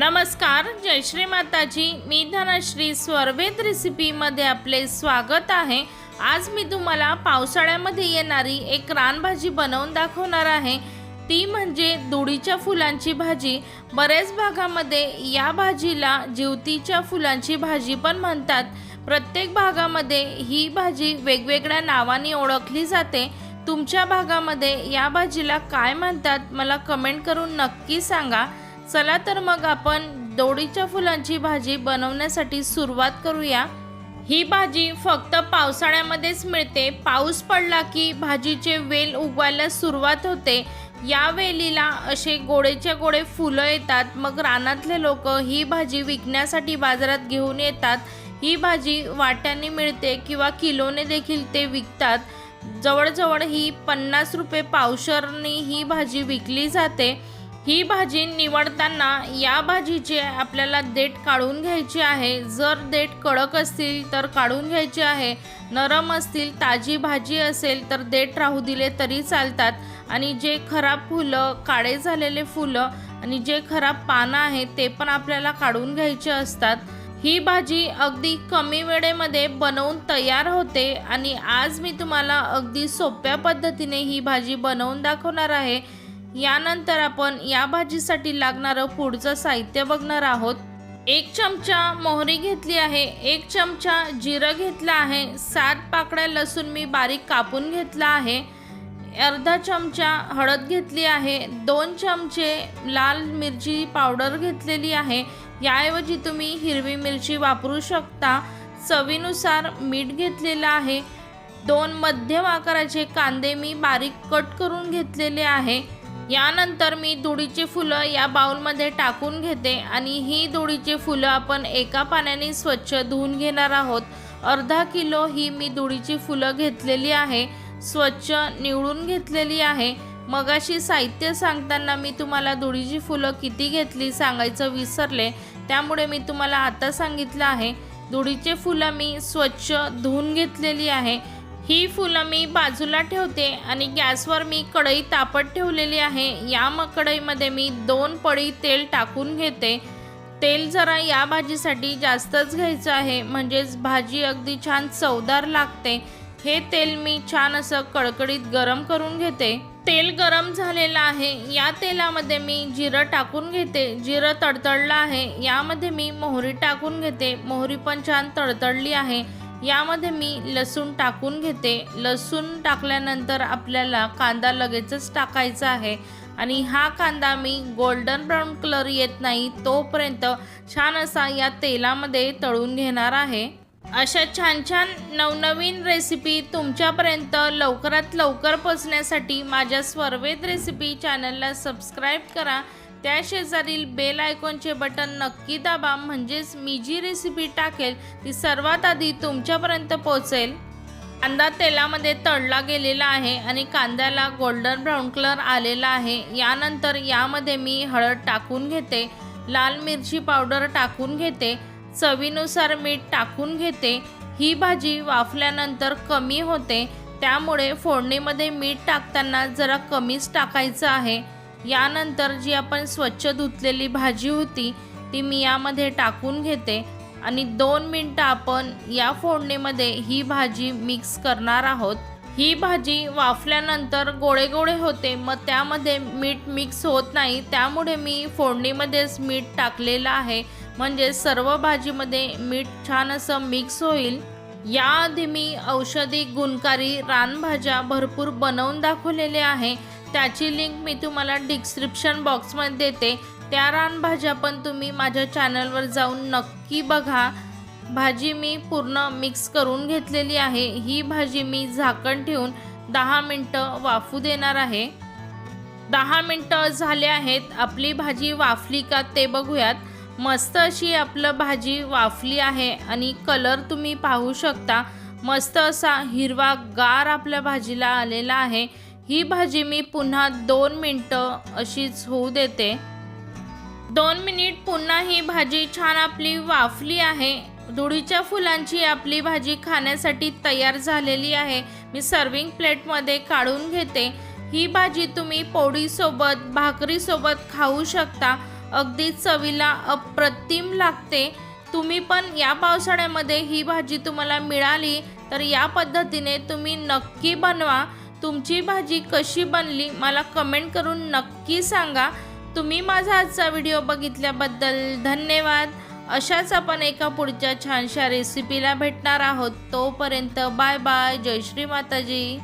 नमस्कार जय श्री माताजी. मी धनश्री स्वर्वेद रेसिपीमध्ये आपले स्वागत आहे. आज मी तुम्हाला पावसाळ्यामध्ये येणारी एक रानभाजी बनवून दाखवणार आहे. ती म्हणजे दुडीच्या फुलांची भाजी. बऱ्याच भागामध्ये या भाजीला जिवतीच्या फुलांची भाजी पण म्हणतात. प्रत्येक भागामध्ये ही भाजी वेगवेगळ्या नावाने ओळखली जाते. तुमच्या भागामध्ये या भाजीला काय म्हणतात मला कमेंट करून नक्की सांगा. चला तर मग आपण दोडीच्या फुलांची भाजी बनवण्यासाठी सुरुवात करूया. ही भाजी फक्त पावसाळ्यामध्येच मिळते. पाऊस पडला की भाजीचे वेल उगवायला सुरुवात होते. या वेलीला असे गोडेच्या गोडे फुलं येतात. मग रानातले लोक ही भाजी विकण्यासाठी बाजारात घेऊन येतात. ही भाजी वाट्याने मिळते किंवा किलोने देखील ते विकतात. जवळजवळ ही पन्नास रुपये पावशरनी ही भाजी विकली जाते. ही भाजी निवडताना या भाजीचे आपल्याला देठ काढून घ्यायची आहे. जर देठ कडक असतील तर काढून घ्यायचे आहे. नरम असतील ताजी भाजी असेल तर देठ राहू दिले तरी चालतात. आणि जे खराब फुलं काळे झालेले फुलं आणि जे खराब पानं आहेत ते पण आपल्याला काढून घ्यायचे असतात. ही भाजी अगदी कमी वेळेमध्ये बनवून तयार होते आणि आज मी तुम्हाला अगदी सोप्या पद्धतीने ही भाजी बनवून दाखवणार आहे. यानंतर आपण या भाजीसाठी लागणारं पुढचं साहित्य बघणार आहोत. एक चमचा मोहरी घेतली आहे एक चमचा जिरं घेतलं आहे सात पाकळ्या लसूण मी बारीक कापून घेतला आहे अर्धा चमचा हळद घेतली आहे दोन चमचे लाल मिरची पावडर घेतलेली आहे. याऐवजी तुम्ही हिरवी मिरची वापरू शकता. चवीनुसार मीठ घेतलेलं आहे. दोन मध्यम आकाराचे कांदे मी बारीक कट करून घेतलेले आहे. यानंतर मी दुडीची फुलं या बाउलमध्ये टाकून घेते आणि ही दुडीची फुलं आपण एका पाण्याने स्वच्छ धुवून घेणार आहोत. अर्धा किलो ही मी दुडीची फुलं घेतलेली आहे. स्वच्छ निवडून घेतलेली आहे. मगाशी साहित्य सांगताना मी तुम्हाला दुडीची फुलं किती घेतली सांगायचं विसरले. त्यामुळे मी तुम्हाला आता सांगितलं आहे. दुडीचे फुलं मी स्वच्छ धुवून घेतलेली आहे. ही फुलं मी बाजूला ठेवते आणि गॅसवर मी कढई तापत ठेवलेली आहे. या म कढईमध्ये मी दोन पळी तेल टाकून घेते. तेल जरा या भाजीसाठी जास्तच घ्यायचं आहे म्हणजेच भाजी अगदी छान चवदार लागते. हे तेल मी छान असं कडकडीत गरम करून घेते. तेल गरम झालेलं आहे. या तेलामध्ये मी जिरं टाकून घेते. जिरं तडतडलं आहे. यामध्ये मी मोहरी टाकून घेते. मोहरी पण छान तडतडली आहे. यामध्ये मी लसूण टाकून घेते. लसूण टाकल्यानंतर आपल्याला कांदा लगेचच टाकायचा आहे. आणि हा कांदा मी गोल्डन ब्राऊन कलर येत नाही तोपर्यंत छान असा या तेलामध्ये तळून घेणार आहे. अशा छान छान नवनवीन रेसिपी तुमच्यापर्यंत लवकरात लवकर पोचण्यासाठी माझ्या स्वर्वेद रेसिपी चॅनलला सबस्क्राईब करा. त्या शेजारील बेल आयकॉनचे बटन नक्की दाबा म्हणजेच मी जी रेसिपी टाकेल ती सर्वात आधी तुमच्यापर्यंत पोहोचेल. कांदा तेलामध्ये तळला गेलेला आहे आणि कांद्याला गोल्डन ब्राऊन कलर आलेला आहे. यानंतर यामध्ये मी हळद टाकून घेते लाल मिरची पावडर टाकून घेते चवीनुसार मीठ टाकून घेते. ही भाजी वाफल्यानंतर कमी होते त्यामुळे फोडणीमध्ये मीठ टाकताना जरा कमीच टाकायचं आहे. यानंतर जी आपण स्वच्छ धुतलेली भाजी होती ती मी यामध्ये टाकून घेते आणि दोन मिनटं आपण या फोडणीमध्ये ही भाजी मिक्स करणार आहोत. ही भाजी वाफल्यानंतर गोळे गोळे होते मग त्यामध्ये मीठ मिक्स होत नाही त्यामुळे मी फोडणीमध्येच मीठ टाकलेलं आहे. म्हणजे सर्व भाजीमध्ये मीठ छान असं मिक्स होईल. याआधी मी औषधी गुणकारी रानभाज्या भरपूर बनवून दाखवलेले आहे. त्याची लिंक मी तुम्हाला डिस्क्रिप्शन बॉक्समध्ये देते. त्या रानभाज्या पण तुम्ही माझ्या चॅनलवर जाऊन नक्की बघा. भाजी मी पूर्ण मिक्स करून घेतलेली आहे. ही भाजी मी झाकण ठेवून दहा मिनटं वाफू देणार आहे. दहा मिनटं झाले आहेत. आपली भाजी वाफली का ते बघूयात. मस्त अशी आपलं भाजी वाफली आहे आणि कलर तुम्ही पाहू शकता. मस्त असा हिरवा गार आपल्या भाजीला आलेला आहे. ही भाजी मी पुन्हा दोन मिनटं अशीच होऊ देते. दोन मिनिट पुन्हा ही भाजी छान आपली वाफली आहे. दुडीच्या फुलांची आपली भाजी खाण्यासाठी तयार झालेली आहे. मी सर्विंग प्लेटमध्ये काढून घेते. ही भाजी तुम्ही पोळीसोबत भाकरीसोबत खाऊ शकता. अगदी चवीला अप्रतिम लागते. तुम्ही पण या पावसाळ्यामध्ये ही भाजी तुम्हाला मिळाली तर या पद्धतीने तुम्ही नक्की बनवा. तुमची भाजी कशी बनली मला कमेंट करून नक्की सांगा. तुम्ही माझा आजचा व्हिडिओ बघितल्याबद्दल धन्यवाद. अशाच आपण एका पुढच्या छानशा रेसिपीला भेटणार आहोत. तोपर्यंत बाय बाय जय श्री माताजी.